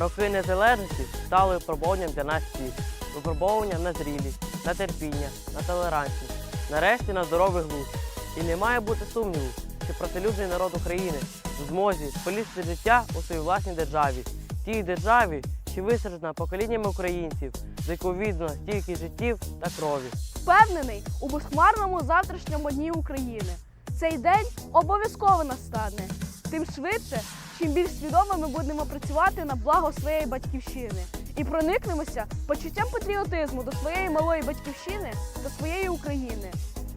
Роки незалежності стали випробуванням для нас всіх. Випробовування на зрілість, на терпіння, на толерантність, нарешті на здоровий глузд. І не має бути сумніву, що працелюбний народ України в змозі поліпшити життя у своїй власній державі, тій державі, що висаджена поколіннями українців, за яку віддано стільки життів та крові. Впевнений у безхмарному завтрашньому дні України. Цей день обов'язково настане. Тим швидше, чим більш свідомо ми будемо працювати на благо своєї батьківщини і проникнемося почуттям патріотизму до своєї малої батьківщини та своєї України.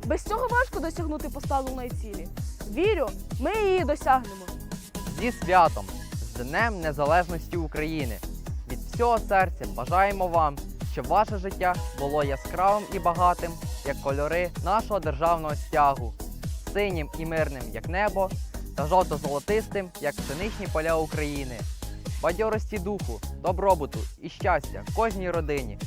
Без цього важко досягнути поставленої цілі. Вірю, ми її досягнемо. Зі святом, з Днем Незалежності України. Від всього серця бажаємо вам, щоб ваше життя було яскравим і багатим, як кольори нашого державного стягу, синім і мирним, як небо, та жовто-золотистим, як пшеничні поля України. Бадьорості духу, добробуту і щастя кожній родині.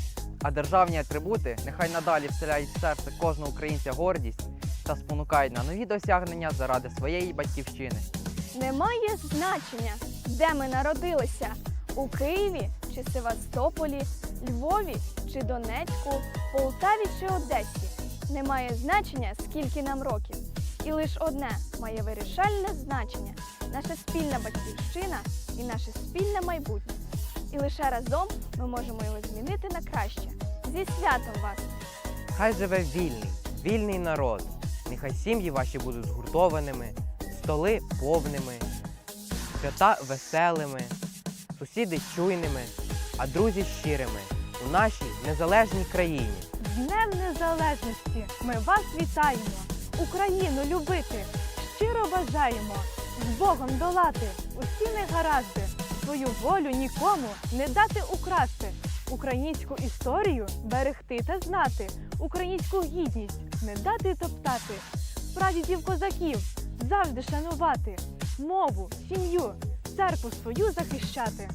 А державні атрибути нехай надалі вселяють в серце кожного українця гордість та спонукають на нові досягнення заради своєї батьківщини. Немає значення, де ми народилися у Києві чи Севастополі, Львові чи Донецьку, Полтаві чи Одесі. Немає значення, скільки нам років. І лише одне має вирішальне значення наша спільна батьківщина і наше спільне майбутнє. І лише разом ми можемо його змінити на краще. Зі святом вас! Хай живе вільний, вільний народ. Нехай сім'ї ваші будуть згуртованими, столи повними, свята веселими, сусіди чуйними, а друзі щирими у нашій незалежній країні. З Днем Незалежності ми вас вітаємо! Україну любити. Щиро бажаємо, з Богом долати усі негаразди, свою волю нікому не дати украсти, українську історію берегти та знати, українську гідність не дати топтати, прадідів козаків завжди шанувати, мову, сім'ю, церкву свою захищати.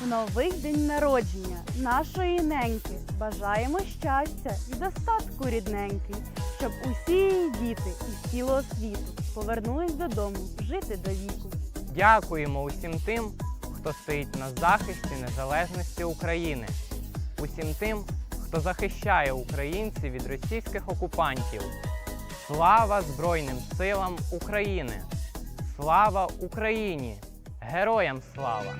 В новий день народження нашої неньки бажаємо щастя і достатку рідненький, щоб усі діти із цілого світу повернулись додому жити до віку. Дякуємо усім тим, хто стоїть на захисті незалежності України, усім тим, хто захищає українців від російських окупантів. Слава Збройним силам України! Слава Україні! Героям слава!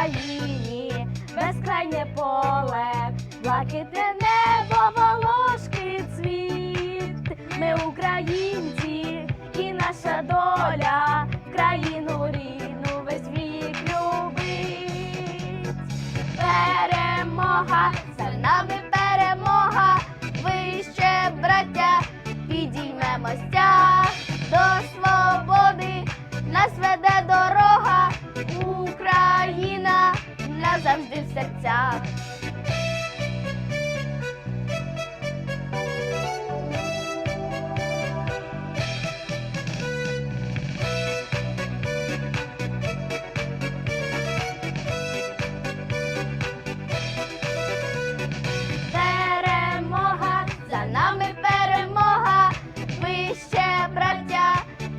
Україні безкрайнє поле, блакитне небо, волошки цвіт. Ми українці і наша доля, назавжди в серцях.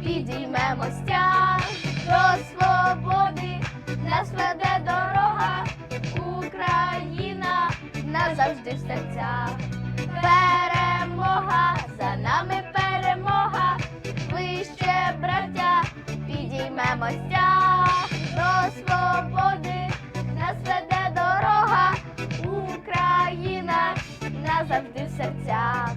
Підіймемо стяг до свободи, нас веде назавжди в. Перемога, за нами перемога, вище, браття, підіймемося до свободи, нас веде дорога, Україна назавжди в серцях.